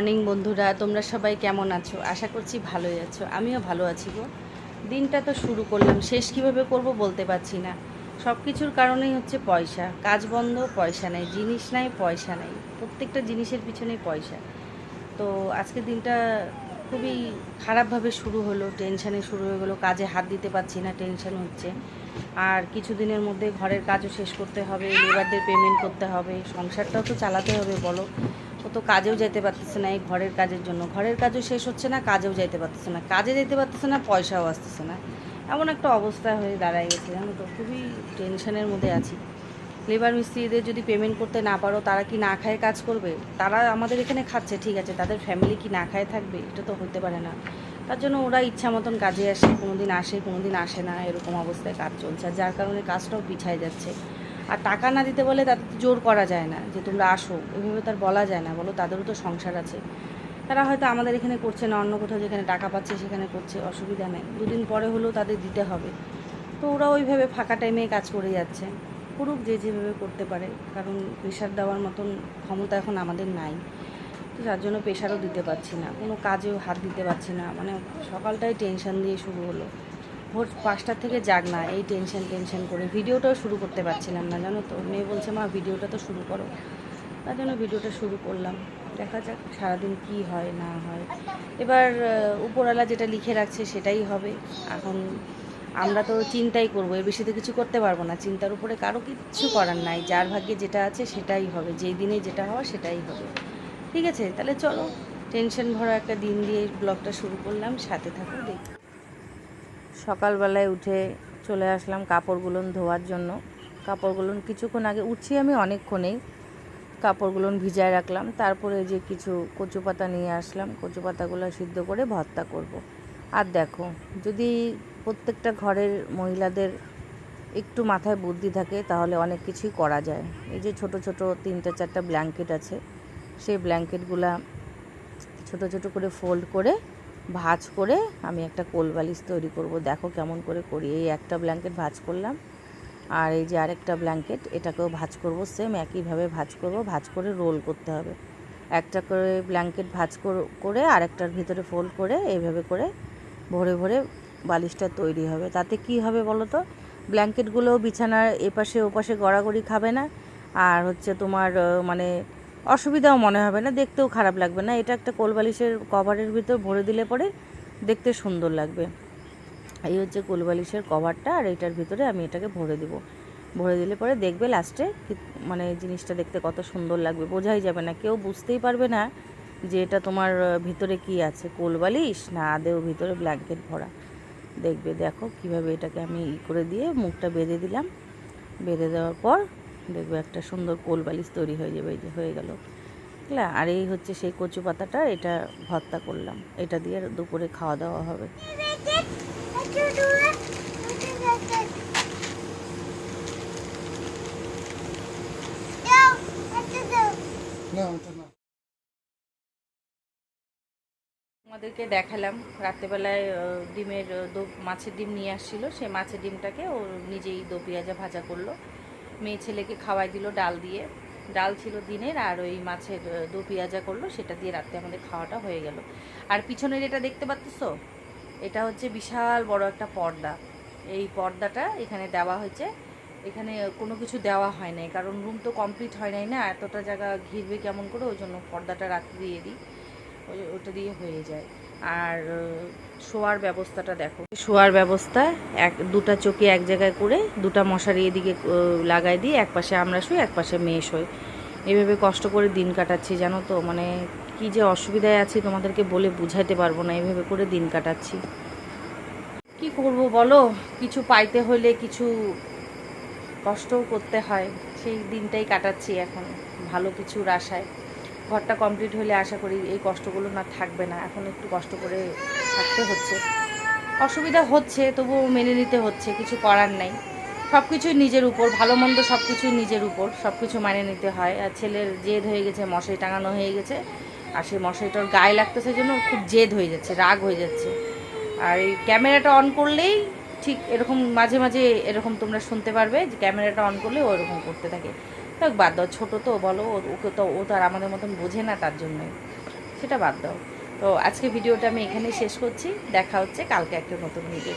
Morning বন্ধুরা, তোমরা সবাই কেমন আছো? আশা করছি ভালোই আছো। আমিও ভালো আছি গো। দিনটা তো শুরু করলাম, শেষ কীভাবে করব বলতে পারছি না। সব কিছুর কারণেই হচ্ছে পয়সা। কাজ বন্ধ, পয়সা নেই। জিনিস নাই, পয়সা নেই। প্রত্যেকটা জিনিসের পিছনেই পয়সা। তো আজকে দিনটা খুবই খারাপভাবে শুরু হলো, টেনশানে শুরু হয়ে গেলো। কাজে হাত দিতে পারছি না, টেনশান হচ্ছে। আর কিছুদিনের মধ্যে ঘরের কাজও শেষ করতে হবে লেবারদের পেমেন্ট করতে হবে। সংসারটাও তো চালাতে হবে, বলো। তো কাজেও যেতে পারতেছে না, এই ঘরের কাজের জন্য। ঘরের কাজও শেষ হচ্ছে না, কাজেও যেতে পারতেছে না। কাজে যেতে পারতেছে না, পয়সাও আসতেছে না। এমন একটা অবস্থা হয়ে দাঁড়ায় গেছে, জানো তো, খুবই টেনশনের মধ্যে আছি। লেবার মিস্ত্রিদের যদি পেমেন্ট করতে না পারো, তারা কি না খায় কাজ করবে? তারা আমাদের এখানে খাচ্ছে, ঠিক আছে, তাদের ফ্যামিলি কি না খায় থাকবে? এটা তো হতে পারে না। তার জন্য ওরা ইচ্ছা মতন কাজে আসে কোনো দিন আসে কোনো দিন আসে না, এরকম অবস্থায় কাজ চলছে। যার কারণে কাজটাও পিছায় যাচ্ছে। আর টাকা না দিতে বলে তাদের জোর করা যায় না যে তোমরা আসো। ওইভাবে তার বলা যায় না। বলো, তাদেরও তো সংসার আছে। তারা হয়তো আমাদের এখানে করছে না, অন্য কোথাও যেখানে টাকা পাচ্ছে সেখানে করছে, অসুবিধা নেই। দুদিন পরে হলেও তাদের দিতে হবে। তো ওরা ওইভাবে ফাঁকা টাইমে কাজ করে যাচ্ছে। করুক যে যেভাবে করতে পারে। কারণ প্রেশার দেওয়ার মতন ক্ষমতা এখন আমাদের নাই। তো যার জন্য প্রেশারও দিতে পারছি না। কোনো কাজেও হাত দিতে পারছি না। মানে সকালটাই টেনশন দিয়ে শুরু হলো। ভোর পাঁচটার থেকে জাগ না, এই টেনশন টেনশন করে। ভিডিওটাও শুরু করতে পারছিলাম না, জানো তো। মেয়ে বলছে, মা, ভিডিওটা তো শুরু করো। তার জন্য ভিডিওটা শুরু করলাম। দেখা যাক সারাদিন কি হয়, না হয়। এবার উপরওয়ালা যেটা লিখে রাখছে সেটাই হবে। এখন আমরা তো চিন্তাই করব, এর বেশি তো কিছু করতে পারব না। চিন্তার উপরে কারও কিচ্ছু করার নাই। যার ভাগ্যে যেটা আছে সেটাই হবে। যেই দিনে যেটা হওয়া সেটাই হবে। ঠিক আছে? তাহলে চলো টেনশন ভরা একটা দিন দিয়ে ব্লগটা শুরু করলাম। সাথে থাকো, দেখ। সকালবেলায় উঠে চলে আসলাম কাপড়গুলো ধোয়ার জন্য। কাপড়গুলো কিছুক্ষণ আগে উঠছি আমি অনেকক্ষণেই। কাপড়গুলো ভিজায় রাখলাম। তারপরে যে কিছু কচু পাতা নিয়ে আসলাম। কচু পাতাগুলো সিদ্ধ করে ভর্তা করব। আর দেখো, যদি প্রত্যেকটা ঘরের মহিলাদের একটু মাথায় বুদ্ধি থাকে, তাহলে অনেক কিছুই করা যায়। এই যে ছোট ছোট তিনটা চারটা ব্ল্যাঙ্কেট আছে, সেই ব্ল্যাঙ্কেটগুলা ছোট ছোট করে ফোল্ড করে ভাঁজ করে আমি একটা কোল বালিশ তৈরি করব। দেখো কেমন করে করি। এই একটা ব্ল্যাঙ্কেট ভাঁজ করলাম। আর এই যে আরেকটা ব্ল্যাঙ্কেট এটাকেও ভাঁজ করব। সেম একইভাবে ভাঁজ করব। ভাঁজ করে রোল করতে হবে। একটা করে ব্ল্যাঙ্কেট ভাঁজ কর- করে আরেকটার ভিতরে ফোল্ড করে এইভাবে করে ভরে ভরে বালিশটা তৈরি হবে। তাতে কি হবে বলো তো? ব্ল্যাঙ্কেটগুলো বিছানার এপাশে ওপাশে গড়াগড়ি খাবে না। আর হচ্ছে তোমার মানে অসুবিধাও মনে হবে না, দেখতেও খারাপ লাগবে না। এটা একটা কোলবালিশের কভারের ভিতর ভরে দিলে পরে দেখতে সুন্দর লাগবে। এই হচ্ছে কোলবালিশের কভারটা আর এটার ভিতরে আমি এটাকে ভরে দিব। ভরে দিলে পরে দেখবে লাস্টে মানে জিনিসটা দেখতে কত সুন্দর লাগবে। বোঝাই যাবে না, কেউ বুঝতেই পারবে না যে এটা তোমার ভিতরে কি আছে, কোলবালিশ না আদেও ভিতরে ব্ল্যাঙ্কেট ভরা। দেখবে, দেখো কীভাবে এটাকে আমি ই করে দিয়ে মুখটা বেঁধে দিলাম। বেঁধে দেওয়ার পর দেখবে একটা সুন্দর কোল বালিশ তৈরি হয়ে যাবে যে হয়ে গেল। বুঝলে? আর এই হচ্ছে সেই কচু পাতাটা, এটা ভর্তা করলাম। এটা দিয়ে দুপুরে খাওয়া দাওয়া হবে। আমাদেরকে দেখালাম, রাত্রেবেলায় ডিমের মাছের ডিম নিয়ে আসছিল। সে মাছের ডিমটাকে ও নিজেই দো, পেঁয়াজা ভাজা করল। মেয়ে ছেলেকে খাওয়াই দিল, ডাল দিয়ে। ডাল ছিল দিনের আর ওই মাছের দু পেঁয়াজা করল, সেটা দিয়ে রাত্রে আমাদের খাওয়াটা হয়ে গেল। আর পিছনের এটা দেখতে পাচ্ছ এটা হচ্ছে বিশাল বড় একটা পর্দা। এই পর্দাটা এখানে দেওয়া হয়েছে। এখানে কোনো কিছু দেওয়া হয় নাই, কারণ রুম তো কমপ্লিট হয় নাই না, এতটা জায়গা ঘিরবে কেমন করে, ওই জন্য পর্দাটা রাত্রে দিয়ে দিই। ওটা দিয়ে হয়ে যায়। আর শোয়ার ব্যবস্থাটা দেখো। শোয়ার ব্যবস্থা, এক, দুটা চোখে এক জায়গায় করে দুটা মশারি এদিকে লাগাই দিয়ে এক পাশে আমরা শুই, এক পাশে মেয়ে শোয়। এভাবে কষ্ট করে দিন কাটাচ্ছি, জানো তো? মানে কি যে অসুবিধায় আছি তোমাদেরকে বলে বুঝাইতে পারব না, এভাবে করে দিন কাটাচ্ছি। কি করব বলো? কিছু পাইতে হলে কিছু কষ্টও করতে হয়। সেই দিনটাই কাটাচ্ছি এখন, ভালো কিছুর আশায় ঘরটা কমপ্লিট হলে আশা করি এই কষ্টগুলো না থাকবে না। এখন একটু কষ্ট করে থাকতে হচ্ছে। অসুবিধা হচ্ছে, তবুও মেনে নিতে হচ্ছে, কিছু করার নাই। সব কিছুই নিজের উপর, ভালো মন্দ সব কিছুই নিজের উপর সব কিছু মানে নিতে হয়। আর ছেলের জেদ হয়ে গেছে মশাই টাঙানো হয়ে গেছে। আর সেই মশাইটার গায়ে লাগতেছে জন্য খুব জেদ হয়ে যাচ্ছে, রাগ হয়ে যাচ্ছে। আর এই ক্যামেরাটা অন করলেই ঠিক এরকম, মাঝে মাঝে এরকম তোমরা শুনতে পারবে যে, ক্যামেরাটা অন করলে ও এরকম করতে থাক। বাদ দাও। ছোটো তো, বলো ওকে তো, ও তো আর আমাদের মতন বোঝে না তার জন্যে। সেটা বাদ দাও। তো আজকে ভিডিওটা আমি এখানেই শেষ করছি। দেখা হচ্ছে কালকে একটা নতুন ভিডিও